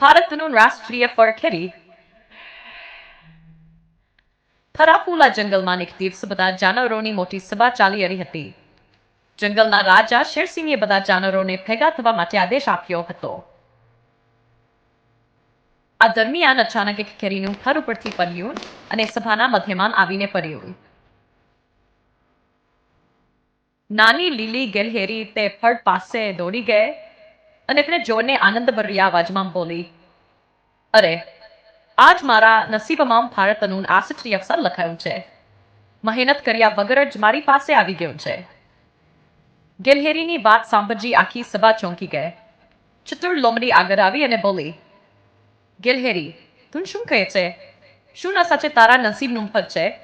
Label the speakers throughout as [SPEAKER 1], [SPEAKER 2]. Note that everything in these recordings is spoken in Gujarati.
[SPEAKER 1] ભારતનું રાષ્ટ્રીય ફળ કેરી ફરાફુલા જંગલમાં દિવસ બધા જાનવરોની મોટી સભા ચાલી રહી હતી જંગલના રાજા શેરસિંહે બધા જાનવરોને ભેગા થવા માટે આદેશ આપ્યો હતો આ દરમિયાન અચાનક એક કેરીનું થર ઉપરથી પડ્યું અને સભાના મધ્યમાં આવીને પડ્યું નાની લીલી ગેલહેરી તે ફળ પાસે દોડી ગઈ અને તેને જોઈને આનંદભરી અવાજમાં બોલી, અરે, આજ મારા નસીબમાં ભારતનું આસત્રી અવસર લખાયું છે. મહેનત કર્યા વગર જ મારી પાસે આવી ગયું છે. ગેલહેરીની વાત સાંભળજી આખી સભા ચોંકી ગઈ. ચતુર લોમડી આગળ આવી અને બોલી, ગેલહેરી, તું શું કહે છે? શું ના સાચે તારા નસીબનું ફળ છે?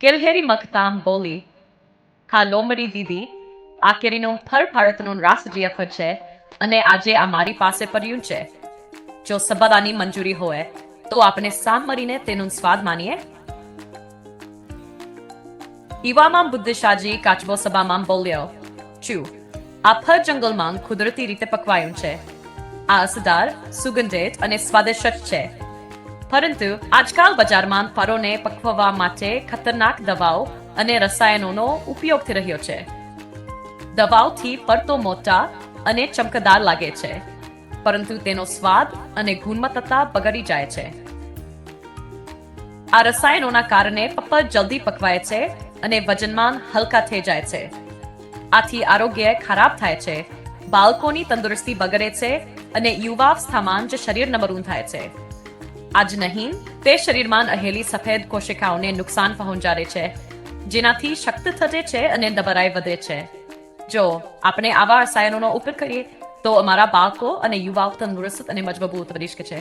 [SPEAKER 1] ગેલહેરી મખતામ બોલી હા લોમડી દીદી આ કેરીનું ફળ ભારતનું રાષ્ટ્રીય ફળ છે અને આજે આ મારી પાસે પડ્યું છે. જો સબદાની મંજૂરી હોય, તો આપણે સામ મળીને તેનું સ્વાદ માનીએ. યુવામાં બુદ્ધિશાજી કાચબો સભામાં બોલ્યો, ચુ, આ ફળ જંગલમાં કુદરતી રીતે પકવાયું છે. આ અસદાર, સુગંધિત અને સ્વાદિષ્ટ છે. પરંતુ આજકાલ બજારમાં ફળોને પકવવા માટે ખતરનાક દવાઓ અને રસાયણોનો ઉપયોગ થઈ રહ્યો છે. દવાઓથી પડતો મોટા અને ચમકદાર લાગે છે, પરંતુ તેનો સ્વાદ અને ગુણવત્તા બગડી જાય છે. આ રસાયણોના કારણે પપ્પા જલ્દી પકવાય છે અને વજનમાં હલકા થઈ જાય છે. આથી આરોગ્ય ખરાબ થાય છે, બાળકોની તંદુરસ્તી બગડે છે અને યુવાવસ્થામાં જ શરીર નબળું થાય છે. આજ નહીં, તે શરીરમાં રહેલી સફેદ કોશિકાઓને નુકસાન પહોંચાડે છે, જેનાથી શક્ત થતે છે અને નબળાઈ વધે છે. જો આપણે આવા રસાયણોનો ઉપયોગ કરીએ, તો અમારા બાળકો અને યુવાઓ તંદુરસ્ત અને મજબૂત બની શકે છે.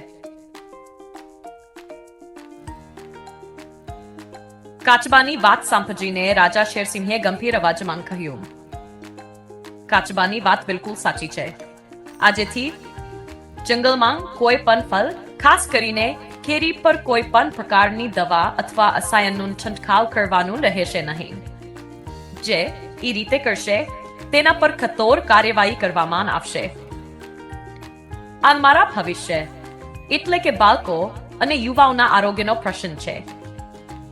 [SPEAKER 1] કાચબાની વાત સાંભળીને રાજા શેરસિંહે ગંભીર અવાજમાં કહ્યું. કાચબાની વાત બિલકુલ સાચી છે. આજેથી જંગલમાં કોઈ પણ ફળ ખાસ કરીને કેરી પર કોઈ પણ પ્રકારની દવા અથવા રસાયણનું છંટકાવ કરવાનું રહેશે નહીં. જે એ રીતે કરશે તેના પર કઠોર કાર્યવાહી કરવામાં આવશે. આ મારા ભવિષ્ય, એટલે કે બાળકો અને યુવાઓના આરોગ્યનો પ્રશ્ન છે.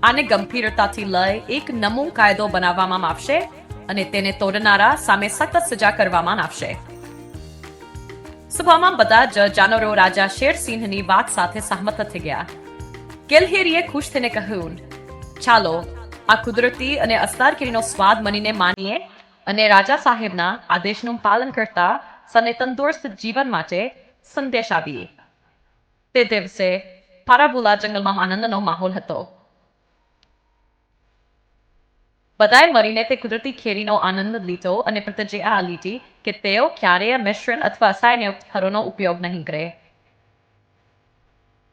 [SPEAKER 1] આને ગંભીરતાથી લઈ એક નમો કાયદો બનાવવામાં આવશે અને તેને તોડનારા સામે સખત સજા કરવામાં આવશે. સભામાં બધા જ જાનવરો રાજા શેરસિંહની વાત સાથે સહમત થઈ ગયા. કેલહેરીએ ખુશ થઈને કહ્યું, ચાલો, આ કુદરતી અને અસ્તારકેરીનો સ્વાદ મનીને માનીએ અને રાજા સાહેબના આદેશનું પાલન કરતા સને તંદુરસ્ત જીવન માટે સંદેશ આપીએ તે દિવસે પારાબુલા જંગલમાં આનંદનો માહોલ હતો. બધાએ મળીને તે કુદરતી ખેરીનો આનંદ લીધો અને પ્રતિજ્ઞા લીધી કે તેઓ ક્યારેય મિશ્રણ અથવા રસાયણયુક્ત ફળોનો ઉપયોગ નહીં કરે.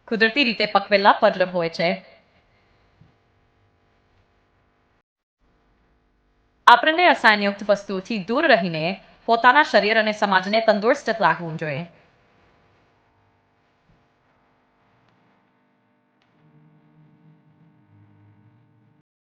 [SPEAKER 1] કુદરતી રીતે પકવેલા પડ હોય છે. આપણને રસાયણયુક્ત વસ્તુઓથી દૂર રહીને પોતાના શરીર અને સમાજને તંદુરસ્ત રાખવું જોઈએ